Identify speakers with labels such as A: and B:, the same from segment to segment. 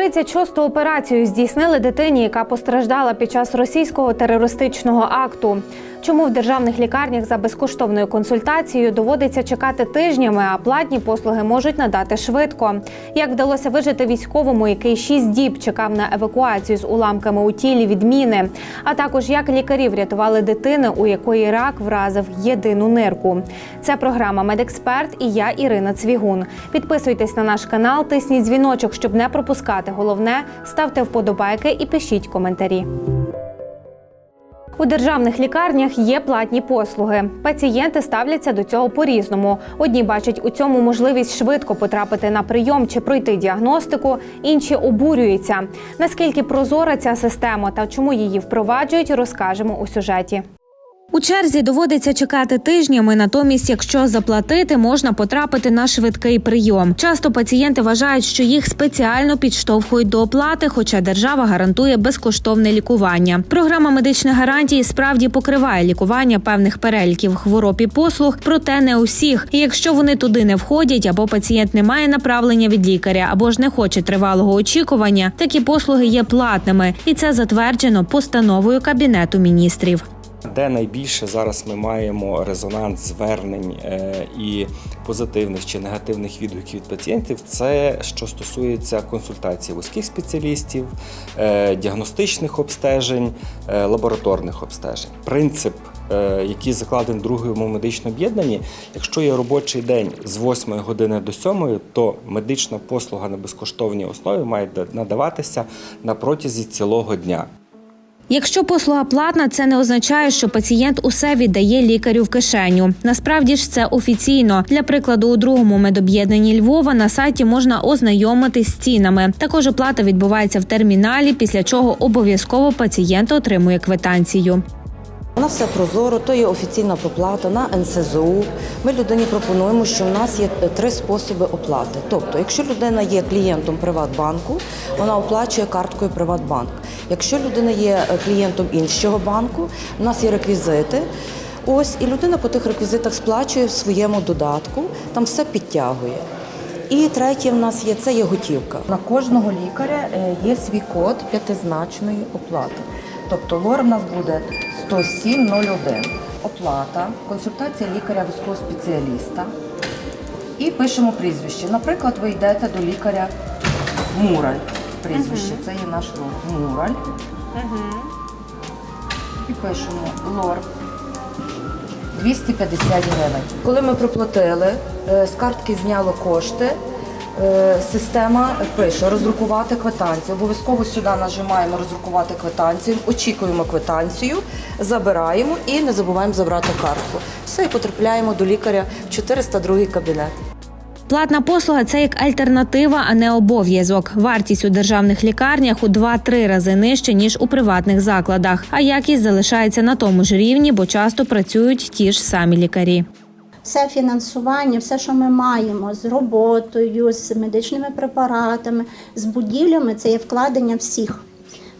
A: 36-ту операцію здійснили дитині, яка постраждала під час російського терористичного акту. Чому в державних лікарнях за безкоштовною консультацією доводиться чекати тижнями, а платні послуги можуть надати швидко? Як вдалося вижити військовому, який шість діб чекав на евакуацію з уламками у тілі від міни? А також як лікарі врятували дитину, у якої рак вразив єдину нирку? Це програма Медексперт і я Ірина Цвігун. Підписуйтесь на наш канал, тисніть дзвіночок, щоб не пропускати. Головне ставте вподобайки і пишіть коментарі. У державних лікарнях є платні послуги. Пацієнти ставляться до цього по-різному. Одні бачать у цьому можливість швидко потрапити на прийом чи пройти діагностику, інші обурюються. Наскільки прозора ця система та чому її впроваджують, розкажемо у сюжеті. У черзі доводиться чекати тижнями. Натомість, якщо заплатити, можна потрапити на швидкий прийом. Часто пацієнти вважають, що їх спеціально підштовхують до оплати, хоча держава гарантує безкоштовне лікування. Програма медичних гарантій справді покриває лікування певних переліків хвороб і послуг, проте не усіх. І якщо вони туди не входять, або пацієнт не має направлення від лікаря, або ж не хоче тривалого очікування, такі послуги є платними, і це затверджено постановою кабінету міністрів.
B: Де найбільше зараз ми маємо резонанс звернень е, і позитивних чи негативних відгуків від пацієнтів, це що стосується консультацій вузьких спеціалістів, е, діагностичних обстежень, е, лабораторних обстежень. Принцип, який закладений другому медичному об'єднанні, якщо є робочий день з 8 години до 7, то медична послуга на безкоштовній основі має надаватися на протязі цілого дня.
A: Якщо послуга платна, це не означає, що пацієнт усе віддає лікарю в кишеню. Насправді ж це офіційно. Для прикладу, у другому медоб'єднанні Львова на сайті можна ознайомитись з цінами. Також оплата відбувається в терміналі, після чого обов'язково пацієнт отримує квитанцію.
C: У нас все прозоро, то є офіційна проплата на НСЗУ. Ми людині пропонуємо, що в нас є три способи оплати. Тобто, якщо людина є клієнтом Приватбанку, вона оплачує карткою Приватбанк. Якщо людина є клієнтом іншого банку, у нас є реквізити. Ось і людина по тих реквізитах сплачує в своєму додатку, там все підтягує. І третє в нас є це є готівка.
D: На кожного лікаря е, є свій код п'ятизначної оплати. Тобто лор в нас буде 10701. Оплата, консультація лікаря військового спеціаліста. І пишемо прізвище. Наприклад, ви йдете до лікаря Мураль. Прізвище, це є наш лор. Мураль. І пишемо лор 250 гривень.
C: Коли ми проплатили, е, з картки зняло кошти. Е, Система пише роздрукувати квитанцію. Обов'язково сюди нажимаємо роздрукувати квитанцію, очікуємо квитанцію, забираємо і не забуваємо забрати картку. Все і потрапляємо до лікаря в 402 кабінет.
A: Платна послуга це як альтернатива, а не обов'язок. Вартість у державних лікарнях у 2-3 рази нижче ніж у приватних закладах. А якість залишається на тому ж рівні, бо часто працюють ті ж самі лікарі.
E: Все фінансування, все, що ми маємо з роботою, з медичними препаратами, з будівлями, це є вкладення всіх.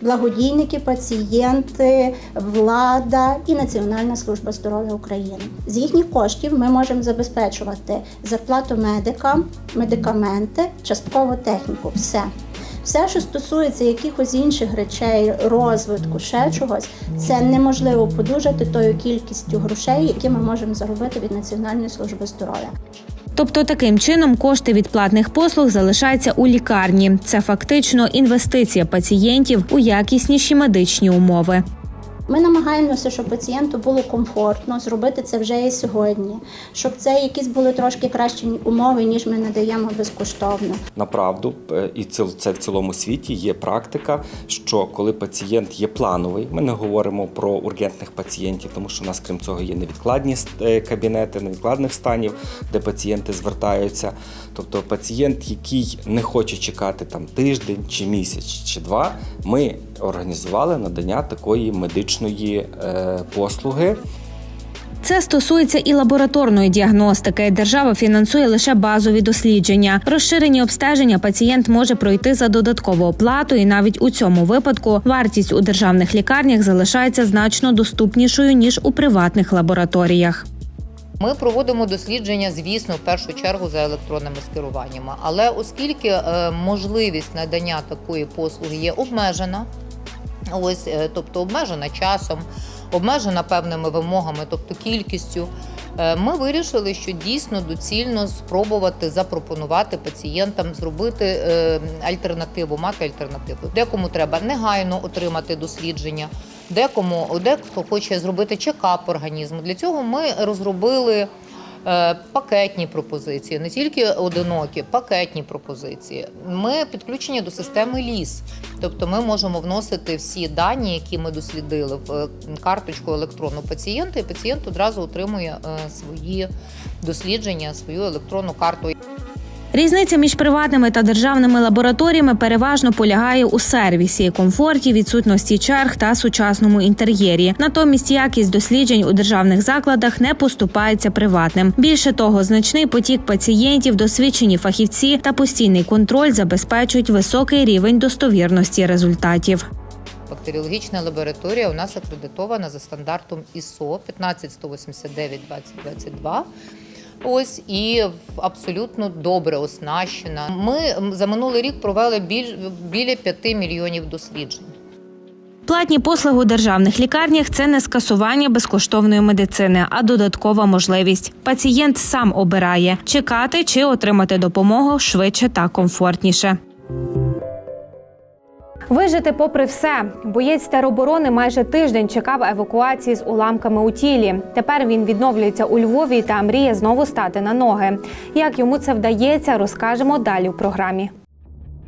E: Благодійники, пацієнти, влада і Національна служба здоров'я України. З їхніх коштів ми можемо забезпечувати зарплату медикам, медикаменти, частково техніку. Все. Все, що стосується якихось інших речей, розвитку, ще чогось, це неможливо подужати тою кількістю грошей, які ми можемо заробити від Національної служби здоров'я.
A: Тобто таким чином кошти від платних послуг залишаються у лікарні. Це фактично інвестиція пацієнтів у якісніші медичні умови.
E: Ми намагаємося, щоб пацієнту було комфортно зробити це вже і сьогодні, щоб це якісь були трошки кращі умови, ніж ми надаємо безкоштовно.
B: Направду, е, і це, в цілому світі є практика, що коли пацієнт є плановий, ми не говоримо про ургентних пацієнтів, тому що у нас крім цього є невідкладні е, кабінети невідкладних станів, де пацієнти звертаються. Тобто пацієнт, який не хоче чекати там тиждень чи місяць чи два, ми організували надання такої медичної е, послуги.
A: Це стосується і лабораторної діагностики. Держава фінансує лише базові дослідження. Розширені обстеження пацієнт може пройти за додаткову оплату, і навіть у цьому випадку вартість у державних лікарнях залишається значно доступнішою ніж у приватних лабораторіях.
F: Ми проводимо дослідження, звісно, в першу чергу за електронними скеруваннями. Але оскільки е, можливість надання такої послуги є обмежена, ось, е, тобто обмежена часом, обмежена певними вимогами, тобто кількістю. е, Ми вирішили, що дійсно доцільно спробувати запропонувати пацієнтам зробити альтернативу, мати альтернативу. Декому треба негайно отримати дослідження, декому дехто хоче зробити чекап організму. Для цього ми розробили. е, Пакетні пропозиції, не тільки одинокі, пакетні пропозиції. Ми підключені до системи ЛІС, тобто ми можемо вносити всі дані, які ми дослідили в е, карточку електронну пацієнта, і пацієнт одразу отримує е, свої дослідження, свою електронну карту.
A: Різниця між приватними та державними лабораторіями переважно полягає у сервісі, комфорті, відсутності черг та сучасному інтер'єрі. Натомість якість досліджень у державних закладах не поступається приватним. Більше того, значний потік пацієнтів, досвідчені фахівці та постійний контроль забезпечують високий рівень достовірності результатів.
F: Бактеріологічна лабораторія у нас акредитована за стандартом ISO 15189-2022. Ось і абсолютно добре оснащена. Ми за минулий рік провели біль, біля 5 мільйонів досліджень.
A: Платні послуги у державних лікарнях це не скасування безкоштовної медицини, а додаткова можливість. Пацієнт сам обирає чекати чи отримати допомогу швидше та комфортніше. Вижити попри все. Боєць тероборони майже тиждень чекав евакуації з уламками у тілі. Тепер він відновлюється у Львові та мріє знову стати на ноги. Як йому це вдається, розкажемо далі в програмі.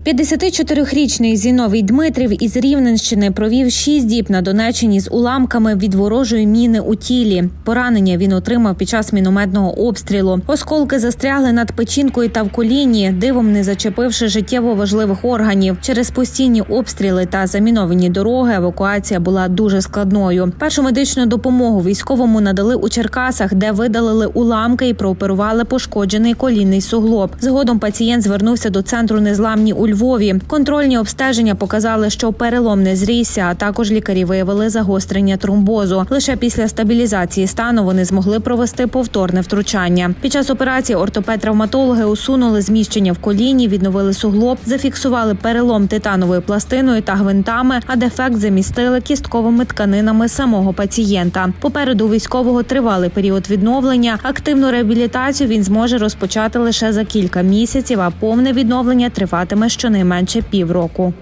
A: 54-річний Зіновій Дмитрів із Рівненщини провів 6 діб на Донеччині з уламками від ворожої міни у тілі. Поранення він отримав під час мінометного обстрілу. Осколки застрягли над печінкою та в коліні, дивом не зачепивши життєво важливих органів. Через постійні обстріли та заміновані дороги евакуація була дуже складною. Першу медичну допомогу військовому надали у Черкасах, де видалили уламки і прооперували пошкоджений колінний суглоб. Згодом пацієнт звернувся до центру незламні у Львові. Контрольні обстеження показали, що перелом не зрісся, а також лікарі виявили загострення тромбозу. Лише після стабілізації стану вони змогли провести повторне втручання. Під час операції ортопед-травматологи усунули зміщення в коліні, відновили суглоб, зафіксували перелом титановою пластиною та гвинтами, а дефект замістили кістковими тканинами самого пацієнта. Попереду військового тривалий період відновлення. Активну реабілітацію він зможе розпочати лише за кілька місяців, а повне відновлення триватиме щонайменше півроку.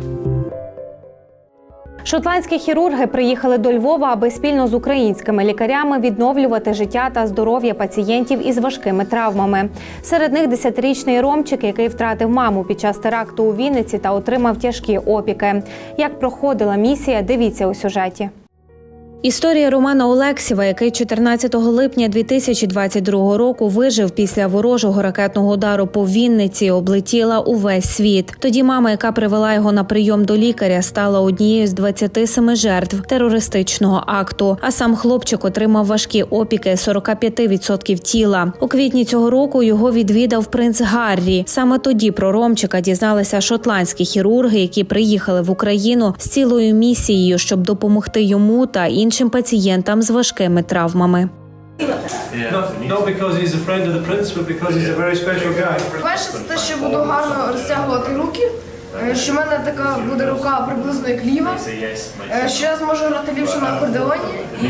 A: Шотландські хірурги приїхали до Львова, аби спільно з українськими лікарями відновлювати життя та здоров'я пацієнтів із важкими травмами. Серед них 10-річний Ромчик, який втратив маму під час теракту у Вінниці та отримав тяжкі опіки. Як проходила місія, дивіться у сюжеті. Історія Романа Олексєва, який 14 липня 2022 року вижив після ворожого ракетного удару по Вінниці, облетіла увесь світ. Тоді мама, яка привела його на прийом до лікаря, стала однією з 27 жертв терористичного акту. А сам хлопчик отримав важкі опіки 45% тіла. У квітні цього року його відвідав принц Гаррі. Саме тоді про Ромчика дізналися шотландські хірурги, які приїхали в Україну з цілою місією, щоб допомогти йому та іншим пацієнтам з важкими травмами.
G: Перше, це те, що буду гарно розтягувати руки, е, що в мене така буде рука приблизно як ліва, е, що я зможу грати ліпше на акордеоні і,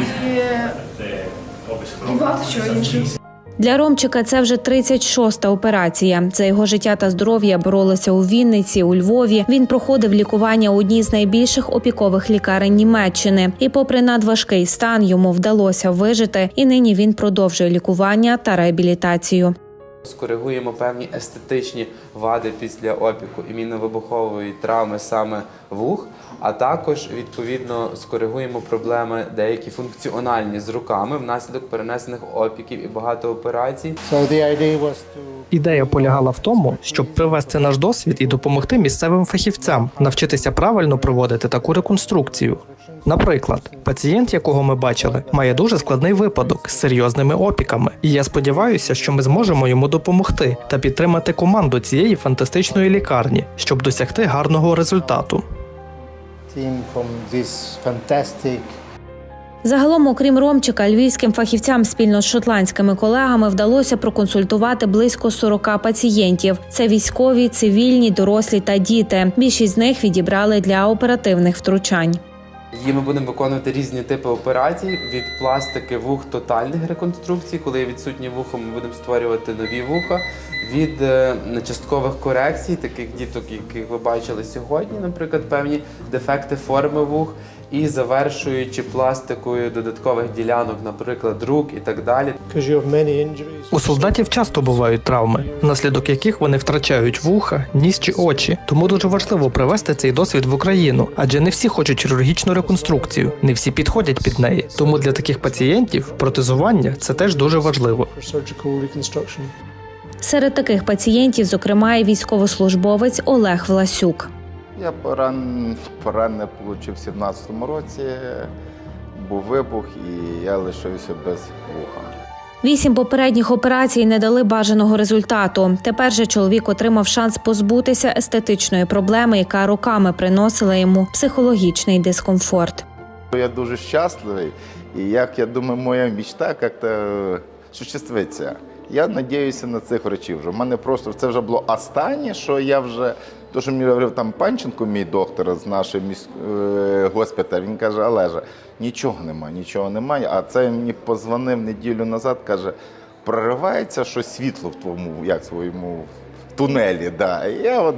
G: і багато чого іншого.
A: Для Ромчика це вже 36-та операція. За його життя та здоров'я боролися у Вінниці, у Львові. Він проходив лікування у одній з найбільших опікових лікарень Німеччини. І, попри надважкий стан, йому вдалося вижити. І нині він продовжує лікування та реабілітацію.
H: Скоригуємо певні естетичні вади після опіку іміновибухової травми саме вух, а також відповідно скоригуємо проблеми деякі функціональні з руками внаслідок перенесених опіків і багато операцій.
I: Ідея полягала в тому, щоб привести наш досвід і допомогти місцевим фахівцям навчитися правильно проводити таку реконструкцію. Наприклад, пацієнт, якого ми бачили, має дуже складний випадок з серйозними опіками, і я сподіваюся, що ми зможемо йому допомогти та підтримати команду цієї фантастичної лікарні, щоб досягти гарного результату.
A: Загалом, окрім Ромчика, львівським фахівцям спільно з шотландськими колегами вдалося проконсультувати близько 40 пацієнтів. Це військові, цивільні, дорослі та діти. Більшість з них відібрали для оперативних втручань.
H: Її ми будемо виконувати різні типи операцій від пластики вух тотальних реконструкцій, коли є відсутні вухо, ми будемо створювати нові вуха. Від е, часткових корекцій, таких діток, яких ви бачили сьогодні, наприклад, певні дефекти форми вух, і завершуючи пластикою додаткових ділянок, наприклад, рук і так далі.
I: У солдатів часто бувають травми, внаслідок яких вони втрачають вуха, ніс чи очі. Тому дуже важливо привести цей досвід в Україну, адже не всі хочуть хірургічну реконструкцію, не всі підходять під неї. Тому для таких пацієнтів протезування це теж дуже важливо.
A: Серед таких пацієнтів, зокрема, і військовослужбовець Олег Власюк.
J: Я поран, поранений отримав в 17-му році. Був вибух, і я лишився без вуха.
A: Вісім попередніх операцій не дали бажаного результату. Тепер же чоловік отримав шанс позбутися естетичної проблеми, яка роками приносила йому психологічний дискомфорт.
J: Я дуже щасливий, і як я думаю, моя мечта як-то осуществиться. Я надіюся на цих врачів. Вже. У мене просто це вже було останнє, що я вже. То, що мені говорив там Панченко, мій доктор з нашої міськ... е, госпіталю, він каже, Олеже, нічого немає, нічого немає. А це мені позвонив неділю назад, каже, проривається щось світло в твоєму, як своєму тунелі. Да. Я от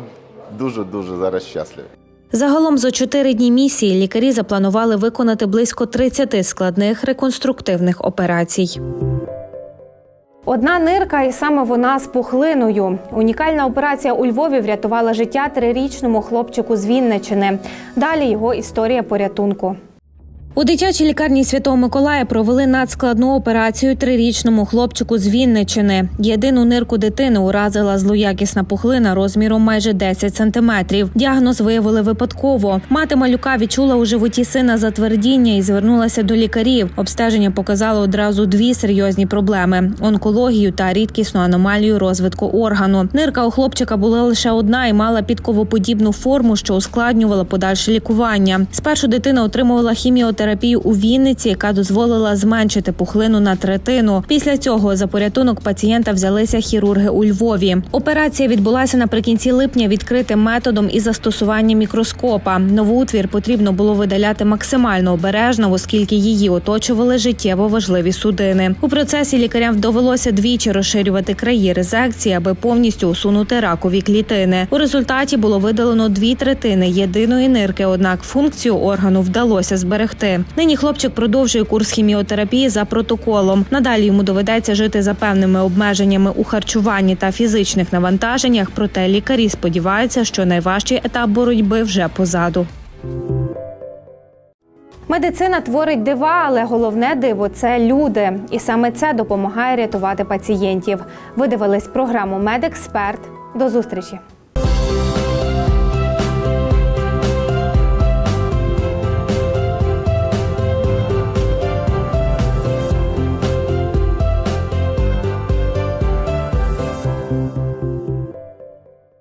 J: дуже-дуже зараз щасливий.
A: Загалом за чотири дні місії лікарі запланували виконати близько 30 складних реконструктивних операцій. Одна нирка, і саме вона з пухлиною. Унікальна операція у Львові врятувала життя трирічному хлопчику з Вінничини. Далі його історія порятунку. У дитячій лікарні Святого Миколая провели надскладну операцію трирічному хлопчику з Вінничини. Єдину нирку дитини уразила злоякісна пухлина розміром майже 10 сантиметрів. Діагноз виявили випадково. Мати малюка відчула у животі сина затвердіння і звернулася до лікарів. Обстеження показало одразу дві серйозні проблеми: онкологію та рідкісну аномалію розвитку органу. Нирка у хлопчика була лише одна і мала підковоподібну форму, що ускладнювала подальше лікування. Спершу дитина отримувала хіміотерапію у Вінниці, яка дозволила зменшити пухлину на третину. Після цього за порятунок пацієнта взялися хірурги у Львові. Операція відбулася наприкінці липня відкритим методом і застосуванням мікроскопа. Новоутвір потрібно було видаляти максимально обережно, оскільки її оточували життєво важливі судини. У процесі лікарям довелося двічі розширювати краї резекції, аби повністю усунути ракові клітини. У результаті було видалено дві третини єдиної нирки, однак функцію органу вдалося зберегти. Нині хлопчик продовжує курс хіміотерапії за протоколом. Надалі йому доведеться жити за певними обмеженнями у харчуванні та фізичних навантаженнях. Проте лікарі сподіваються, що найважчий етап боротьби вже позаду. Медицина творить дива, але головне диво це люди. І саме це допомагає рятувати пацієнтів. Ви дивились програму Медексперт. До зустрічі.